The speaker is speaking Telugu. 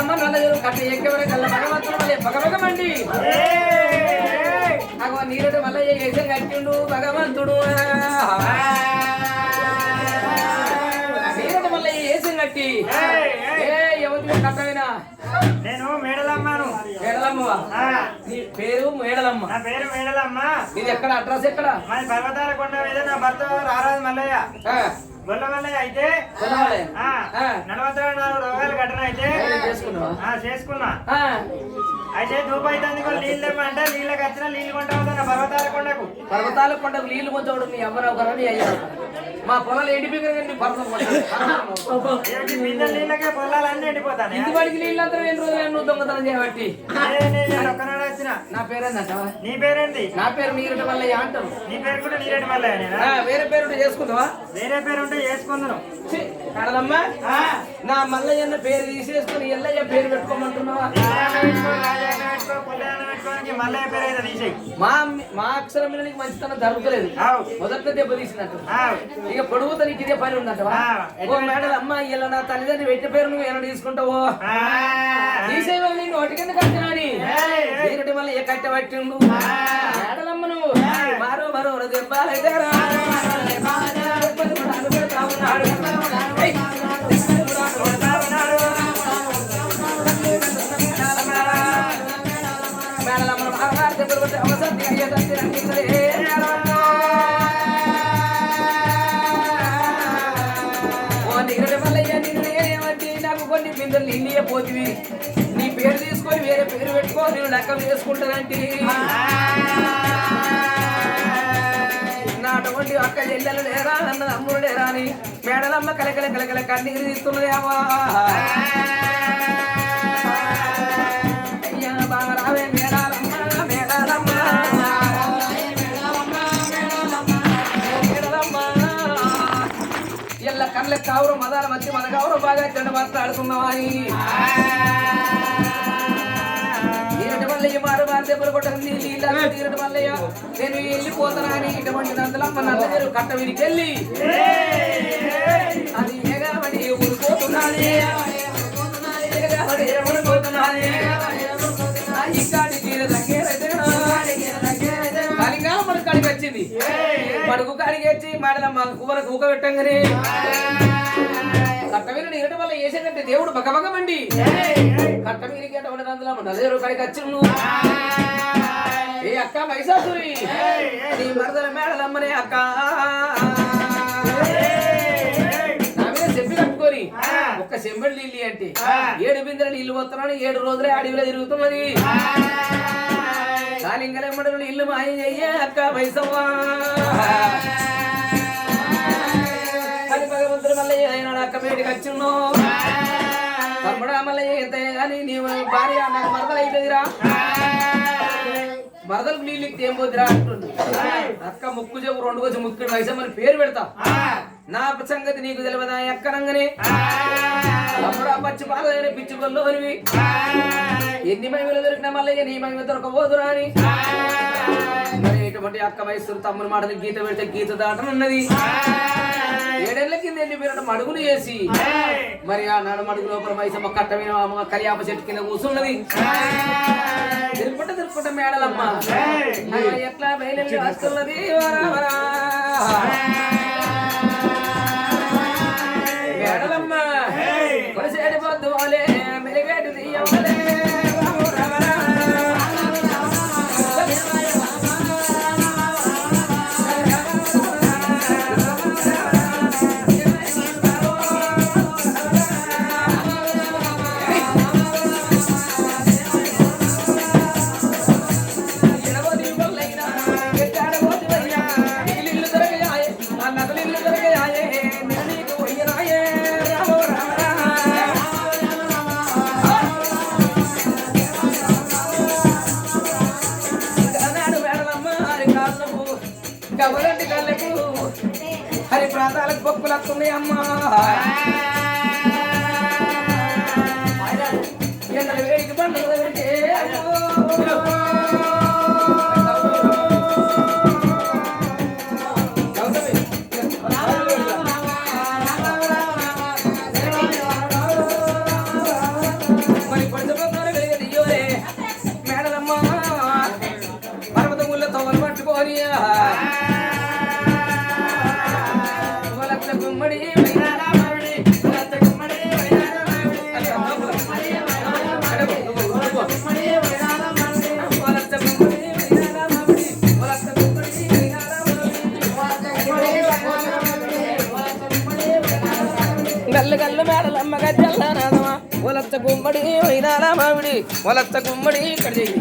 మేడలమ్మ నల్లజరు కట్ట ఎక్కవర కల్ల భగవంతుడు మళ్ళీ భగభగమండి అగో నీరటి మళ్ళీ ఏసం కట్టిండు భగవంతుడు నీరటి మళ్ళీ ఏసం కట్టి ఏ ఎవరి కట్టమైనా నేను మేడలమ్మను. మేడలమ్మవా ఆ, నీ పేరు మేడలమ్మ. నా పేరు మేడలమ్మ. ఇది ఎక్కడ? అడ్రస్ ఎక్కడ? మాది పర్వతాల కొండ మీద నా భర్త రారాజు మల్లయ్య. గొల్ల మల్లయ్య అయితే. నలభై నాలుగు రోగాలు ఘటన అయితే చేసుకున్నావా? చేసుకున్నా. అయితే నీళ్ళు తెమ్మంటే నీళ్ళకి వచ్చిన నీళ్ళు పర్వతాల కొండకు. పర్వతాల కొండకు నీళ్ళు కొంచెం అమ్మన ఒకరు అయ్యారు మా పొలాలు ఎండిపోయి కానీ పర్వతం కొంచెం. ఏంటి మీద నీళ్ళకే పొలాలన్నీ ఎండిపోతాను ఇంటి వాడికి నీళ్ళు అంతా ఎన్ని రోజులు ఎన్నో దొంగతనం చేయబట్టి? నేను ఒక్కనాడు వచ్చిన. నా పేరేందంట? నీ పేరేంటి నా పేరు నీరటి వల్ల అంటారు. నీ పేరు కూడా మల్లయ్య నేనా? ఆ, వేరే పేరు ఉంటే చేసుకుందావా వేరే పేరు ఉంటే చేసుకుందును కడలమ్మా. నా మల్లయ్యన్న పేరు తీసేసుకుని ఎల్లయ్య పేరు పెట్టుకోమంటున్నావా? అయితే మా మా అక్షరం మీద నీకు మంచితనం జరుగుతలేదు. ఆవు. మొదట దెబ్బ తీసినట్టు. ఇక పొడుగుతా నీకు ఇదే పని ఓ మేడలు అమ్మ ఇలా నా తల్లిదండ్రి పెట్టే పేరు నువ్వు ఏమైనా తీసుకుంటావో? తీసేవాళ్ళు నేను ఒకటి కింద కట్టినాని మళ్ళీ ఏ కట్టె పట్టిండు? మేడలమ్మ నువ్వు. మారో మరో దెబ్బలైతే రా. నీళ్ళే పోతివి నీ పేరు తీసుకొని వేరే పేరు పెట్టుకో నేను లెక్క వేసుకుంటానంటే నా అటువంటి అక్క చెల్లెలు లేరా అన్న అమ్ముడు లేరా అని మేడలమ్మ కలకల కలకల కన్నీరు తీస్తున్నదేవా మల్లయ్య మారు మధ్య మన కొట్టండి బాగా నీరటి మల్లయ్య. నేను వెళ్ళిపోతానా అని ఇటువంటి మన అందరూ కట్ట విడికెళ్ళి అది ఏగామని ఊరిపోతున్నాది ఏగామని మన కాడికి వచ్చింది. మడుగు కాడికి వచ్చి మాడలమ్మ కువరకు ఊక పెట్టంగానే. కట్టమీరు మీద వల్ల వేసేటంటే దేవుడు బగబగమండి కట్ట మీదకి అటువంటి నందలమ్మ నల్లజరు కాడికి వచ్చి ఏ అక్క మైసాసురి నీ మరదల మేడలమ్మనే అక్క. కట్టుకొని ఒక్క చెంబడి నీళ్ళు అంటే ఏడు బిందెల నీళ్ళు పోతున్నాను ఏడు రోజులే అడవిలో తిరుగుతున్నది. కాలింగలెమ్మడలు ఇల్లు మాయ చెయ్యే అక్క వైసవ్వా మీటికి వచ్చిన్నో మల్లయ్య ఎంత కానీ నీవు భార్య నాకు మరదలు అయిపోయిందిరా మరదలకు నీళ్ళు ఏం పోతురా అంటుండు. అక్క ముక్కు చెప్పు రెండు వచ్చి ముక్కు మైసమ్మని పేరు పెడతా. నా సంగతి నీకు తెలియదా ఎక్కనంగానే తమ్ముడా పచ్చి పాలైన పిచ్చి గొల్లోనివి ఎన్ని మహిమలు దొరికినా మళ్ళీ నీ మహిమ దొరకబోదురా అని. మరి ఇటువంటి అక్క వయసు తమ్ముని మాటలు గీత పెడితే గీత దాటనున్నది. ఉన్నది మడుగులు చేసి మరి ఆ నడు మడుగు లోపల మైసమ్మ కట్ట మీద అమ్మ కలియాప చెట్టు కింద కూర్చున్నది. తిరుపట తిరుపట మేడలమ్మ. ఎట్లా బయలు వస్తున్నది? వరా గవ్వలంటి కళ్ళకు హరి ప్రాంతాలకు బొక్కులు వస్తున్నాయి అమ్మా. Yeah. గల్లు గల్లు మేడలమ్మ గజ్జల్ల నాదమా వలచ్చ గుమ్మడి వైనాల మామిడి వలచ్చ గుమ్మడి ఇక్కడ చెయ్యి.